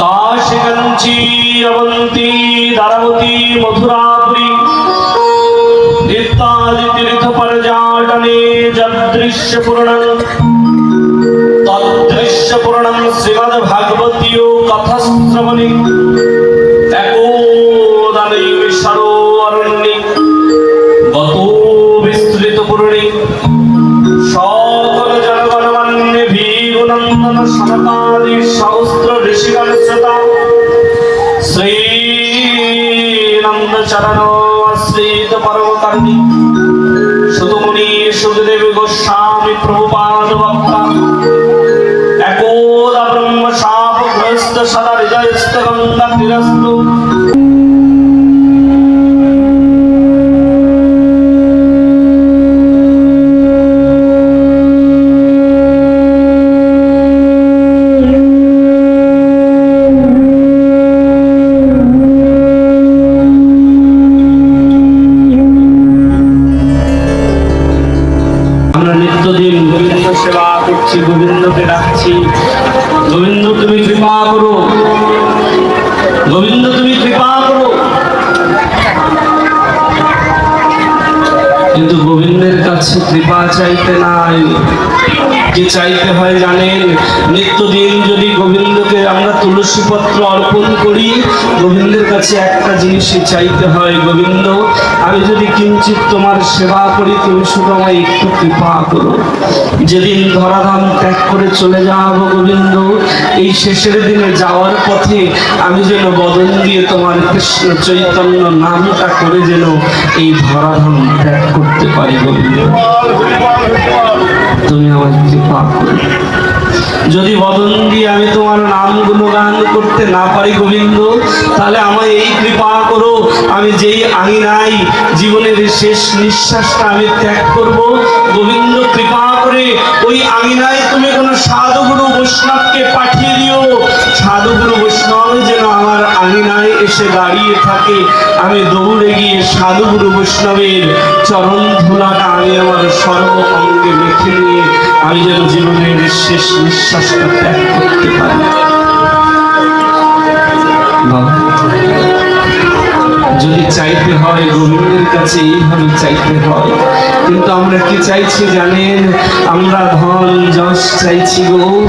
কাশী কাঞ্চী অবন্তী দ্বারাবতী মথুরাপুরী নিত্যাদি তীর্থ পর্যাটনে যদৃশ্য পূর্ণং তদৃশ্য পূর্ণং শ্রীমদ ভাগবতীয় কথা শ্রবণে একোদানৈব সরোরণ্যে গত বিস্তৃত পূর্ণে। সকল জনগণমান্যে ভীগুনন্দন সনকাদি আমরা নিত্যদিন গোবিন্দ সেবা করছি গোবিন্দকে ডাকছি। গোবিন্দ তুমি কৃপা করো। কাছে কৃপা চাইতে নাই। কি চাইতে হয় জানেন? নিত্যদিন যদি গোবিন্দকে আমরা তুলসী পত্র অর্পণ করি, গোবিন্দের কাছে একটা জিনিসই চাইতে হয়, গোবিন্দ, আমি যদি কিঞ্চিত তোমার সেবা করি, তুমি শুধু আমায় একটু কৃপা করো। যেদিন ধরাধাম ত্যাগ করে চলে যাব গোবিন্দ, এই শেষের দিনে যাওয়ার পথে আমি যেন বদন দিয়ে তোমার কৃষ্ণ চৈতন্য নামটা করে যেন এই ধরাধাম ত্যাগ করতে পারি, গোবিন্দ। তুমি আমার যদি বদন দিয়ে আমি তোমার নাম গুণগান করতে না পারি গোবিন্দ, তাহলে আমায় এই কৃপা করো। আমি যেই আঙিনাই জীবনের শেষ নিঃশ্বাসটা আমি ত্যাগ করব, গোবিন্দ কৃপা করে, ওই আঙিনায় তুমি কোনো সাধুগুরু বৈষ্ণবকে পাঠিয়ে দিও। সাধুগুরু বৈষ্ণব যেন আমার আঙিনায় এসে দাঁড়িয়ে থাকে। আমি দৌড়ে গিয়ে সাধুগুরু বৈষ্ণবের চরণ ধুলাটা আমি আমার সর্ব অঙ্গে মেখে নিয়ে, আমি যেন জীবনের শেষ নিঃশ্বাসটা ত্যাগ করতে পারি। চাইতে হয় গোবিন্দের কাছে এইভাবে চাইতে হয়। কিন্তু আমরা কি চাইছি জানেন? আমরা ধন যশ চাইছি গো।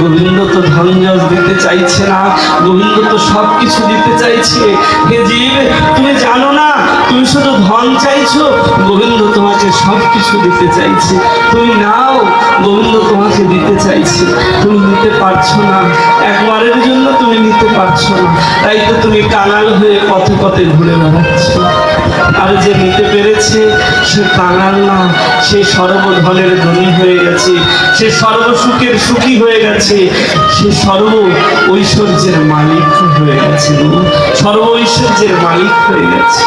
গোবিন্দ তো ধন যশ দিতে চাইছে না। গোবিন্দ তো সব কিছু দিতে চাইছে। হে জীব, তুমি জানো না? তুমি শুধু ধন চাইছো, গোবিন্দ তোমাকে সব কিছু দিতে চাইছে। তুমি নাও, গোবিন্দ তোমাকে দিতে চাইছে। তুমি নিতে পারছ না। একবারের জন্য তুমি নিতে পারছ না। তাই তো তুমি কানাল হয়ে পথে পথে ঘুরে আর যে নিতে পেরেছে, সে কাঙাল না, সে সর্বধনের ধনী হয়ে গেছে, সে সর্বসুখের সুখী হয়ে গেছে, সে সর্ব ঐশ্বর্যের মালিক হয়ে গেছে। সর্ব ঐশ্বর্যের মালিক হয়ে গেছে।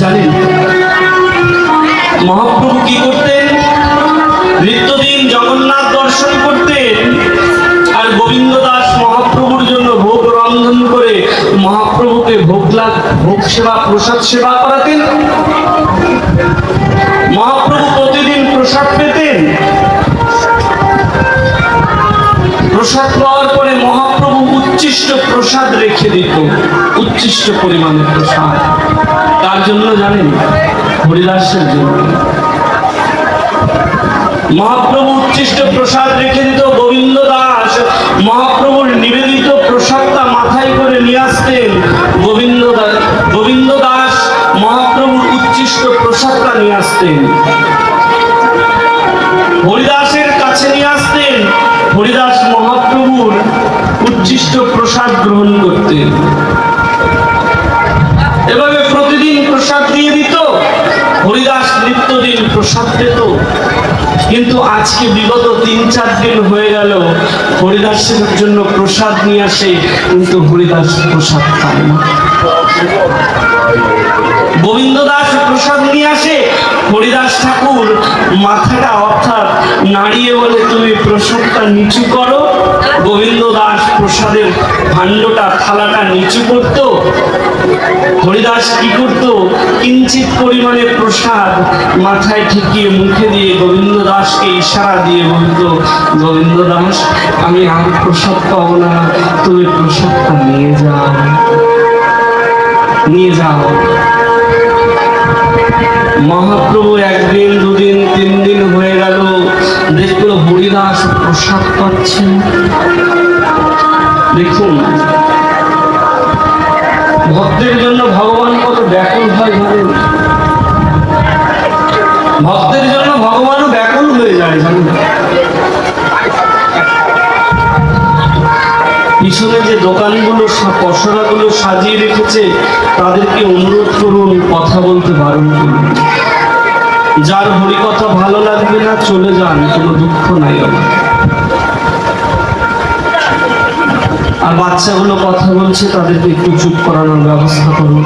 জানেন, মহাপ্রভু কি করতেন? নিত্যদিন জগন্নাথ দর্শন করতেন। আর গোবিন্দ দাস মহাপ্রভুর জন্য ভোগ রন্ধন করে মহাপ্রভুকে ভোগ ভোগ সেবা, প্রসাদ সেবা করাতেন। মহাপ্রভু প্রতিদিন প্রসাদ পেতেন। প্রসাদ পাওয়ার পরে মহাপ্রভু উচ্ছিষ্ট প্রসাদ রেখে দিত। উচ্ছিষ্ট পরিমাণে প্রসাদ। তার জন্য জানেন, হরিদাসের জন্য। মহাপ্রভু উচ্ছিষ্ট প্রসাদ রেখে দিত, গোবিন্দ দাস মহাপ্রভুর নিবেদিত প্রসাদটা মাথায় করে নিয়ে আসতেন। গোবিন্দ গোবিন্দ দাস মহাপ্রভুর উচ্ছিষ্ট প্রসাদটা নিয়ে আসতেন। হরিদাসের কাছে নিয়ে আসতেন। হরিদাস মহাপ্রভুর উচ্ছিষ্ট প্রসাদ গ্রহণ করতেন। এভাবে প্রতিদিন প্রসাদ দিয়ে দিত। হরিদাস নিত্যদিন প্রসাদ পেত। কিন্তু আজকে বিগত তিন, চার দিন হয়ে গেল হরিদাসের জন্য প্রসাদ নিয়ে আসে, কিন্তু হরিদাস প্রসাদ খায় না। গোবিন্দ দাস প্রসাদ নিয়ে আসে, হরিদাস ঠাকুর মাথাটা অর্থাৎ নাড়িয়ে বলে, তুমি প্রসাদটা নিচু করো। গোবিন্দ দাস প্রসাদের ভাণ্ডটা, থালাটা নিচু করতো। হরিদাস কি করত? কিঞ্চিত পরিমাণে প্রসাদ মাথায় ঠেকিয়ে মুখে দিয়ে গোবিন্দ দাসকে ইশারা দিয়ে বলতো, গোবিন্দ দাস, আমি আর প্রসাদ পাবো না, তুমি প্রসাদটা নিয়ে যাও। নিয়ে যাও। মহাপ্রভু একদিন, দুদিন, তিন দিন হয়ে গেল, দেখল হরিদাস প্রসাদ পাচ্ছে। দেখুন, ভক্তের জন্য ভগবান কত ব্যাকুল হয় জানেন ভক্তের জন্য ভগবানও ব্যাকুল হয়ে যায় পিছনে যে দোকানগুলো পসরাগুলো সাজিয়ে রেখেছে, তাদেরকে অনুরোধ করুন, কথা বলতে বারণ করুন। যার হরিকথা ভালো লাগবে না, চলে যান, কোনো দুঃখ নাই আর বাচ্চাগুলো কথা বলছে, তাদেরকে একটু চুপ করানোর ব্যবস্থা করুন।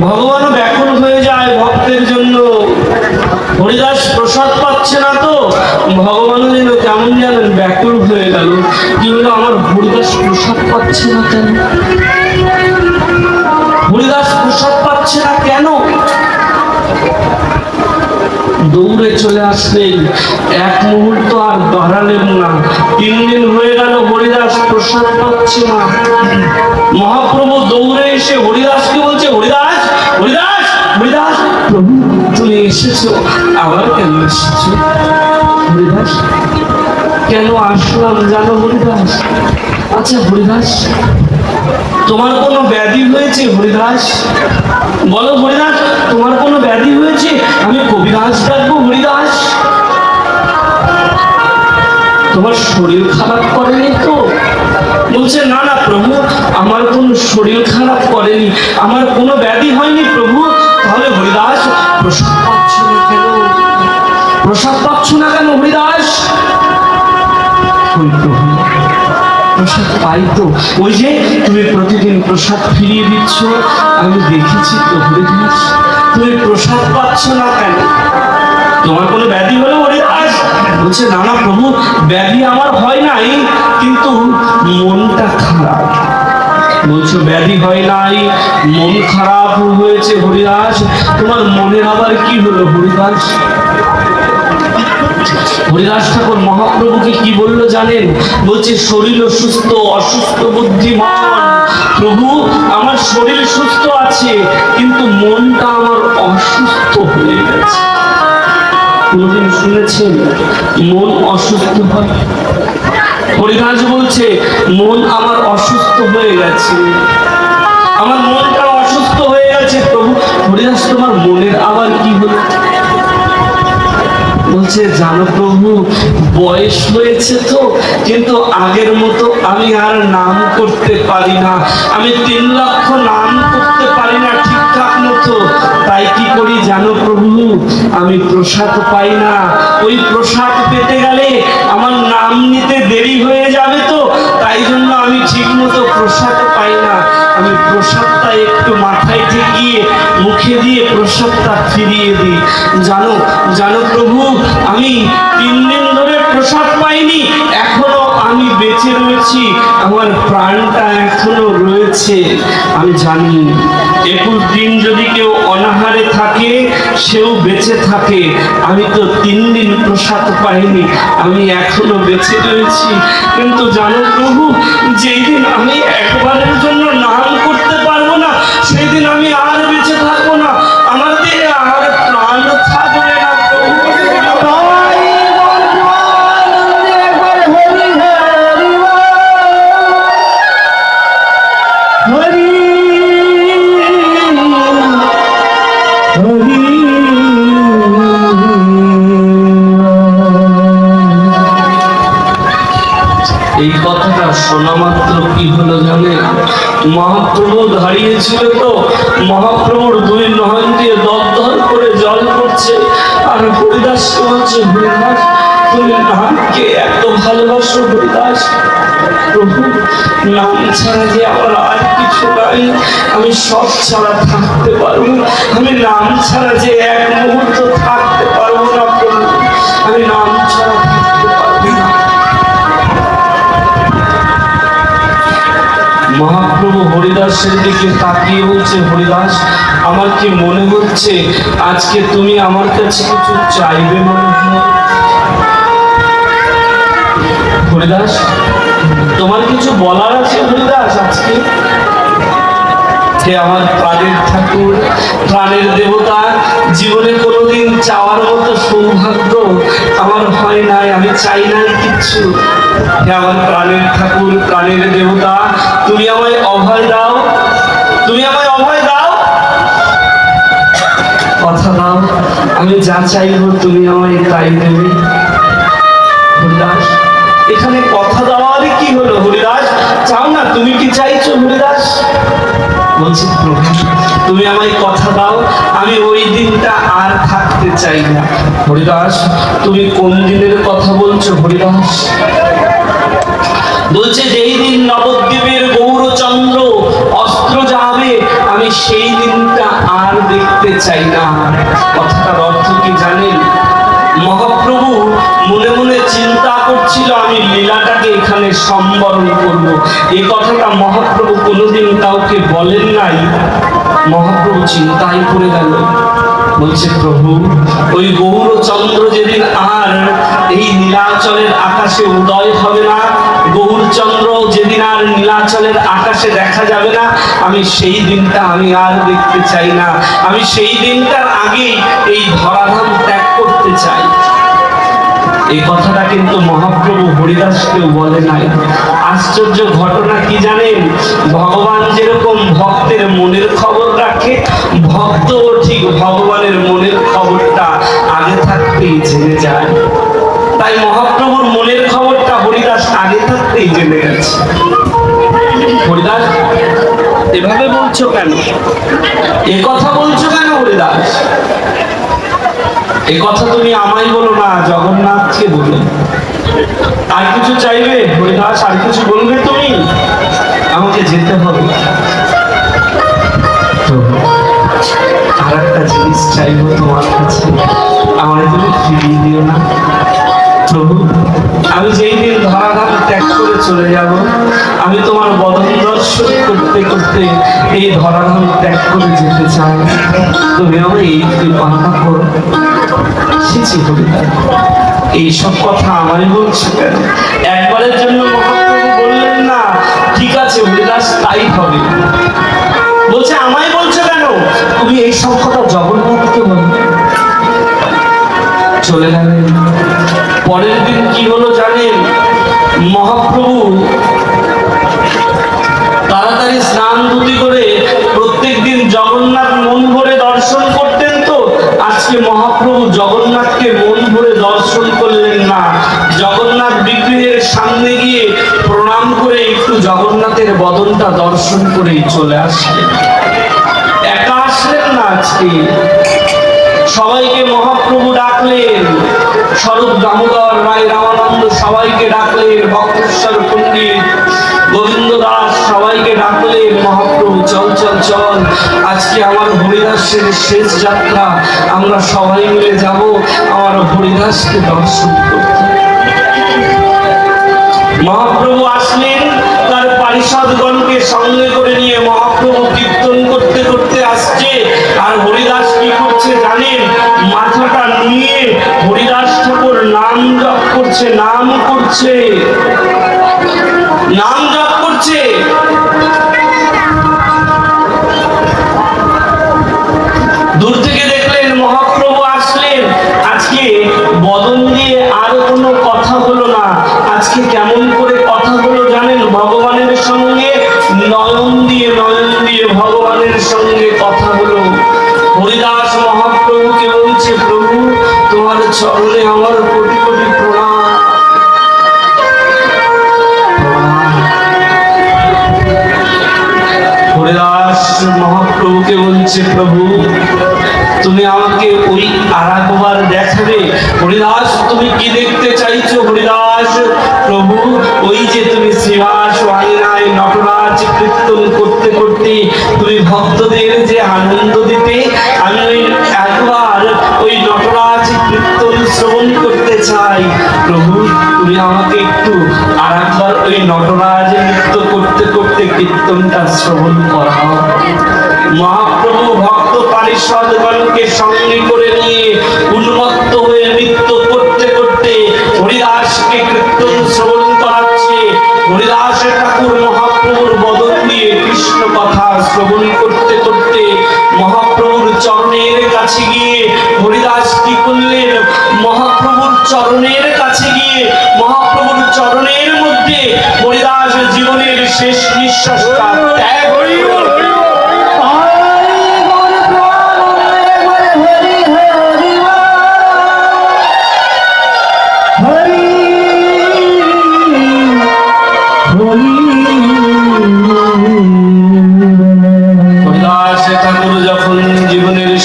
ভগবানও ব্যাকুল হয়ে যায় ভক্তের জন্য। হরিদাস প্রসাদ পাচ্ছে না তো। ভগবানও যেন কেমন জানেন ব্যাকুল হয়ে গেল। কিন্তু আমার হরিদাস প্রসাদ পাচ্ছে না কেন? হরিদাস প্রসাদ দৌড়ে চলে আসলেন। এক মুহূর্ত আর দাঁড়ালেন না। তিন দিন হয়ে গেল, হরিদাস প্রসাদ পাচ্ছে না। মহাপ্রভু দৌড়ে এসে হরিদাসকে বলছে, হরিদাস হরিদাস হরিদাস, প্রভু তুমি এসেছ। আবার কেন এসেছ? হরিদাস, কেন আসলাম জানো হরিদাস? আচ্ছা হরিদাস তোমার কোনো ব্যাধি হয়েছে, হরিদাস? বলো হরিদাস, তোমার কোনো ব্যাধি হয়েছে? আমি কবিরাজ ডাকবো, হরিদাস। তোমার শরীর খারাপ করেনি তো? বলছে, না না, প্রভু, আমার কোনো শরীর খারাপ করেনি। আমার কোনো ব্যাধি হয়নি, প্রভু। তাহলে হরিদাস, প্রসাদ পাচ্ছ না কেন? প্রসাদ পাচ্ছ না কেন, হরিদাস? প্রভু প্রসাদ পাই তো ওই যে তুমি প্রতিদিন প্রসাদ ফিরিয়ে দিচ্ছ, আমি দেখেছি তো হরিদাস তুমি প্রসাদ পাচ্ছ না কেন? তোমার কোনো ব্যাধি হলে হরিদাস বলছে, না না, প্রভু, ব্যাধি আমার হয় নাই, কিন্তু মনটা খারাপ। বলছো, ব্যাধি হয় নাই, মন খারাপ হয়েছে হরিদাস। তোমার মনের আবার কি হলো হরিদাস? হরিদাস ঠাকুর মহাপ্রভুকে কি বলল জানেন? বলছে শরীর সুস্থ, অসুস্থ বুদ্ধিমান। প্রভু, আমার শরীর সুস্থ আছে, কিন্তু মনটা আমার অসুস্থ হয়ে গেছে। কোনদিন শুনেছেন? মন অসুস্থ হয়? হরিদাস বলছে, মন আমার অসুস্থ হয়ে গেছে। আমার মনটা অসুস্থ হয়ে গেছে, প্রভু। হরিদাস, তোমার মনের আবার কি হলো? বলছে, জানো প্রভু, বয়স হয়েছে তো, কিন্তু আগের মতো আমি আর নাম করতে পারি না। আমি তিন লক্ষ নাম করতে পারি না ঠিকঠাক মতো। তাই কি করি জানো প্রভু? আমি প্রসাদ পাই না। ওই প্রসাদ পেতে গেলে আমার নাম নিতে দেরি হয়ে যাবে তো তাই জন্য আমি ঠিক মতো প্রসাদ পাই না। আমি প্রসাদটা একটু মাথায় ঠেকিয়ে, মুখে দিয়ে প্রসাদটা ফিরিয়ে দিই। জানো জানো প্রভু, আমি তিন দিন ধরে প্রসাদ পাইনি। এখনও আমি বেঁচে রয়েছি, আমার প্রাণটা এখনও রয়েছে, আমি জানি। একুশ দিন যদি কেউ অনাহারে থাকে, সেও বেঁচে থাকে। আমি তো তিন দিন প্রসাদ পাইনি, আমি এখনও বেঁচে রয়েছি। কিন্তু জানো প্রভু, যেই দিন আমি একবারের জন্য নাম করতে পারব না, সেই দিন আমি শোনা কি হলো জানে? তো, মহাপ্রভুর দুই নয়ন দিয়ে দরদর করে জল পড়ছে আর হরিদাসকে বলছে, হরিদাস, তুমি নামকে এত ভালোবাসো হরিদাস? প্রভু, নাম ছাড়া যে আমার আর কিছু নাই। আমি সব ছাড়া থাকতে পারব আমি নাম ছাড়া যে এক মুহূর্ত থাকতে পারব না প্রভু। আমি নাম মহাপ্রভু হরিদাসের দিকে তাকিয়ে বলছে, হরিদাস, আমার কি মনে হচ্ছে আজকে তুমি আমার কাছে কিছু চাইবে মনে হয়? হরিদাস, তোমার কিছু বলার আছে হরিদাস আজকে? হে আমার প্রাণের ঠাকুর, প্রাণের দেবতা। জীবনে কোনোদিন চাওয়ার মতো সৌভাগ্য আমার হয় নাই, আমি চাই নাই কিচ্ছু। হে আমার প্রাণের ঠাকুর, প্রাণের দেবতা, তুমি আমায় অভয় দাও। তুমি আমায় অভয় দাও। কথা দাও, আমি যা চাইব তুমি আমায় তাই দেবে। এখানে কথা দেওয়ারই কি হলো হরিদাস? চাও না, তুমি কি চাইছো হরিদাস? বলছি, প্রভু, তুমি আমায় কথা দাও, আমি ওই দিনটা আর থাকতে চাই না। হরিদাস, তুমি কোন দিনের কথা বলছো, হরিদাস? বলছে, যেই দিন নবদ্বীপের গৌরচন্দ্র অস্ত্র যাবে, আমি সেই দিনটা আর দেখতে চাই না। কথাটার অর্থ কি জানেন? মহাপ্রভু, মনে মনে চিন্তা করছিল, আমি লীলাটাকে এখানে সম্বরণ করব। এই কথাটা মহাপ্রভু কোনোদিন কাউকে বলেন নাই। মহাপ্রভু চিন্তায় করে গেল। বলছে, প্রভু, ওই গৌরচন্দ্র যেদিন আর এই নীলাচলের আকাশে উদয় হবে না গৌরচন্দ্র যেদিন আর নীলাচলের আকাশে দেখা যাবে না, আমি সেই দিনটা আমি আর দেখতে চাই না। আমি সেই দিনটার আগেই এই ধরাধাম ত্যাগ করতে চাই। এই কথাটা কিন্তু মহাপ্রভু হরিদাসকেও বলে নাই। আশ্চর্য ঘটনা কি জানেন? ভগবান যেরকম ভক্তের মনের খবর রাখে ভক্ত ঠিক ভগবানের মনের খবরটা আগে থাকতেই জেনে যায়। তাই মহাপ্রভুর মনের হরিদাস আগে থাকতেই জেনে গেছে। হরিদাস এভাবে বলছো কেন? এ কথা বলছো কেন হরিদাস? এই কথা তুমি আমায় বলো না জগন্নাথকে বলো। আর কিছু চাইবে? হরিদাস আর কিছু বলবে তুমি? আমাকে যেতে হবে। আর একটা জিনিস চাইব তোমার কাছে। আমার তুমি ফিরিয়ে দিও না। আমি যেই দিন ধরাধাম ত্যাগ করে চলে যাব, আমি তোমার বদন দর্শন করতে করতে এই ধরাধাম ত্যাগ করে যেতে চাই। তুমি আমার এই কৃপা করো। শিখি কবিতা এইসব কথা আমারই বলছি কেন? একবারের জন্য মহাপ্রভু বললেন না, ঠিক আছে হরিদাস তাই হবে। বলছে, আমায় বলছো কেন? তুমি এই সব কথা জগন্নাথকে বলো। চলে গেলেন পরের দিন কি হলো জানেন? মহাপ্রভু তাড়াতাড়ি স্নান ধুতি করে প্রত্যেক দিন জগন্নাথ মন ভরে দর্শন করতেন তো। আজকে মহাপ্রভু জগন্নাথকে মন ভরে দর্শন করলেন না। জগন্নাথ বিগ্রহের সামনে গিয়ে প্রণাম করে একটু জগন্নাথের বদনটা দর্শন করেই চলে আসলেন। একা আসলেন না আজকে। সবাইকে মহাপ্রভু ডাকলেন। স্বরূপ দামোদর রায় রামানন্দ সবাইকে ডাকলেন ভক্তেশ্বর পণ্ডিত গোবিন্দ দাস সবাইকে ডাকলেন, মহাপ্রভু চল চল চল। আজকে আমার হরিদাসের শেষ যাত্রা, আমরা সবাই মিলে যাব আমার হরিদাসকে দর্শন করতে। মহাপ্রভু আসলেন, তার পারিষদগণকে সঙ্গে করে নিয়ে মহাপ্রভু কীর্তন করতে করতে আসছে। আর হরিদাস কি করছে জানেন মাথাটা নিয়ে হরিদাস ঠাকুর নাম জপ করছে, নাম করছে। নাম জপ করছে। দূর থেকে দেখলেন মহাপ্রভু আসলেন। আজকে বদন দিয়ে আর কোনো কথা হলো না। আজকে কেমন করে কথা হলো জানেন? ভগবানের সঙ্গে নয়ন দিয়ে নয়ন দিয়ে ভগবানের সঙ্গে কথা হলো। হরিদাস মহাপ্রভুকে বলছে, প্রভু, তোমার চরণে আমার বলছে, প্রভু, তুমি আমাকে ওই আর একবার দেখাবে। হরিদাস, তুমি কি দেখতে চাইছো, হরিদাস? প্রভু, ওই যে তুমি শ্রীবাস আয়নায় নটরাজ কীর্তন করতে করতে তুমি ভক্তদের যে আনন্দ দিতে, আমি ওই একবার ওই নটরাজ কীর্তন শ্রবণ করতে চাই। প্রভু, তুমি আমাকে একটু আর একবার ওই নটরাজ নৃত্য করতে করতে কীর্তনটা শ্রবণ করাও। মহাপ্রভু ভক্ত পারিষদগণকে সঙ্গে করে নিয়ে উন্মত্ত হয়ে নৃত্য করতে করতে হরিদাসকে কীর্তন শ্রবণ করাচ্ছে। হরিদাস ঠাকুর মহাপ্রভুর বদল দিয়ে কৃষ্ণ কথা শ্রবণ করতে করতে মহাপ্রভুর চরণের কাছে গিয়ে হরিদাস কি করলেন? মহাপ্রভুর চরণের কাছে গিয়ে, মহাপ্রভুর চরণের মধ্যে হরিদাস জীবনের শেষ নিঃশ্বাসটা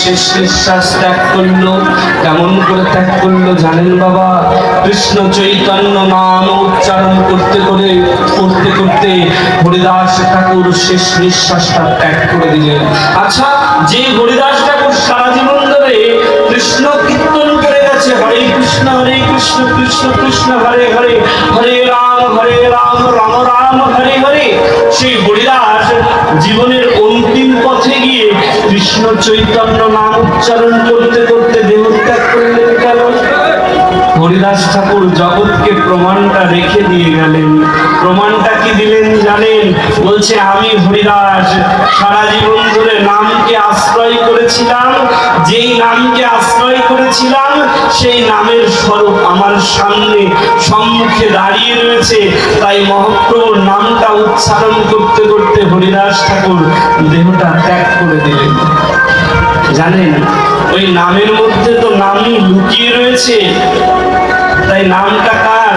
শেষ নিঃশ্বাস ত্যাগ করল, কেমন করে ত্যাগ করল জানেন বাবা? কৃষ্ণ চৈতন্য নাম উচ্চারণ করতে করে, করতে করতে হরিদাস ঠাকুর শেষ নিঃশ্বাসটা ত্যাগ করে দিলেন। আচ্ছা যে হরিদাস ঠাকুর সারা জীবন ধরে কৃষ্ণ কীর্তন হরে কৃষ্ণ হরে কৃষ্ণ কৃষ্ণ কৃষ্ণ, হরে হরে হরে রাম হরে রাম রাম রাম, হরে হরে। সেই হরিদাস জীবনের অন্তিম পথে গিয়ে কৃষ্ণ চৈতন্য নাম উচ্চারণ করতে করতে, দেহত্যাগ করলেন। হরিদাস ঠাকুর জগৎকে প্রমাণটা রেখে দিয়ে গেলেন। প্রমাণটা কি দিলেন জানেন? বলছে, আমি হরিদাস, সারা জীবন ধরে নামকে আশ্রয় করেছিলাম। যেই নামকে আশ্রয় করেছিলাম, সেই নামের স্বরূপ আমার সামনে সম্মুখে দাঁড়িয়ে রয়েছে। তাই মহাপ্রভুর নামটা উচ্চারণ করতে করতে হরিদাস ঠাকুর দেহটা ত্যাগ করে দিলেন। জানেন ওই নামের মধ্যে তো নামই লুকিয়ে রয়েছে। তাই নামটা কার?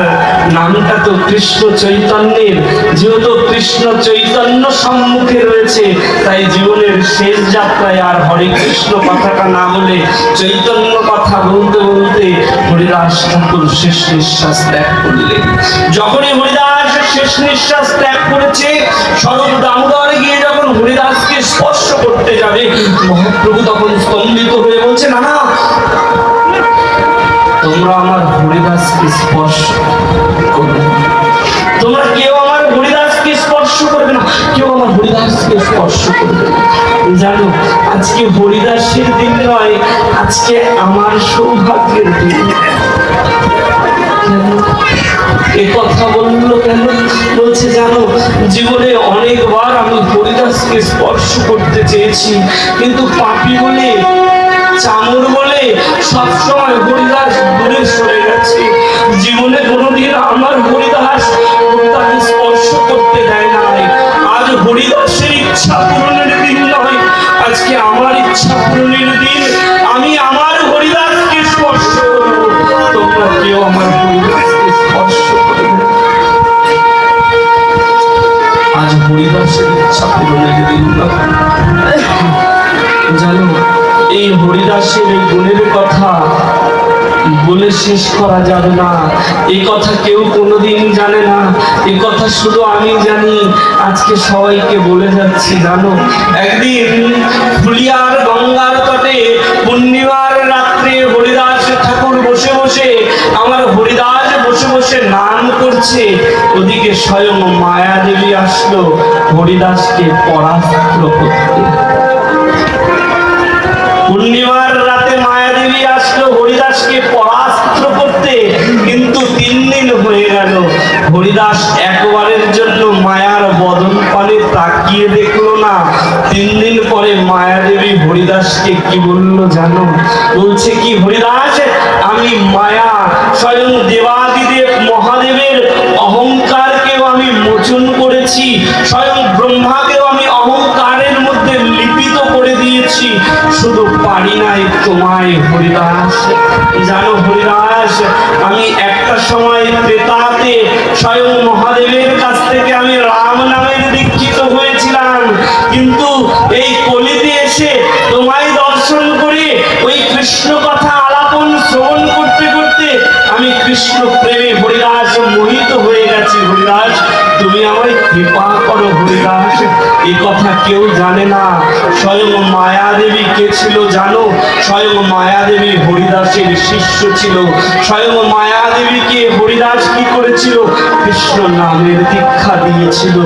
নামটা তো কৃষ্ণ চৈতন্যের। যেহেতু কৃষ্ণ চৈতন্য সম্মুখে রয়েছে, তাই জীবনের শেষ যাত্রায় আর হরে কৃষ্ণ কথাটা না বলে চৈতন্য কথা বলতে বলতে হরিদাস ঠাকুর শেষ নিঃশ্বাস ত্যাগ করলেন। যখনই হরিদাস শেষ নিঃশ্বাস ত্যাগ করেছে, স্বরূপ দামোদর গিয়ে যখন হরিদাসকে স্পর্শ করতে যাবে, মহাপ্রভু তখন স্তম্ভিত হয়ে বলছে না না তোমরা আমার হরিদাসকে স্পর্শ করবে। তোমরা কেউ আমার হরিদাসকে স্পর্শ করবে না। কেউ আমার হরিদাসকে স্পর্শ করবে জানো, আজকে হরিদাসের দিন নয়, আজকে আমার সৌভাগ্যের দিন? এ কথা বলল কেন? বলছে, জানো, জীবনে অনেকবার আমি হরিদাসকে স্পর্শ করতে চেয়েছি, কিন্তু পাপি বলে চামর বলে সবসময় হরিদাস দূরে সরে গেছে জীবনে কোনোদিন আমার হরিদাস তাকে স্পর্শ করতে দেয় নাই আজ হরিদাসের ইচ্ছা পূরণের দিন নয়। আজকে আমার ইচ্ছা পূরণের দিন। আমি আমার হরিদাসকে স্পর্শ করব। তোমরা কেউ আমার হরিদাসকে হরিদাসের এই গুণের কথা। বলে শেষ করা যাবে না। এই কথা কেউ কোনোদিন জানে না। এই কথা শুধু আমি জানি। আজকে সবাইকে বলে যাচ্ছি, জানো, একদিন ফুলিয়ার গঙ্গার তটে পূর্ণিমার রাত্রে হরিদাস ঠাকুর বসে বসে আমার হরিদাস বসে বসে নাম করছে। ওদিকে স্বয়ং মায়া দেবী আসলো, হরিদাসকে পরাস্ত্র করতে। জানো? বলছে কি হরিদাস আমি মায়া স্বয়ং দেবাদিদেব আমায় কৃপা করো হরিদাস। এ কথা কেউ জানে না। স্বয়ং মায়াদেবী কে ছিল জানো? স্বয়ং মায়াদেবী হরিদাসের শিষ্য ছিল। স্বয়ং মায়াদেবীকে হরিদাস কি করেছিল? কৃষ্ণ নামের দীক্ষা দিয়েছিল।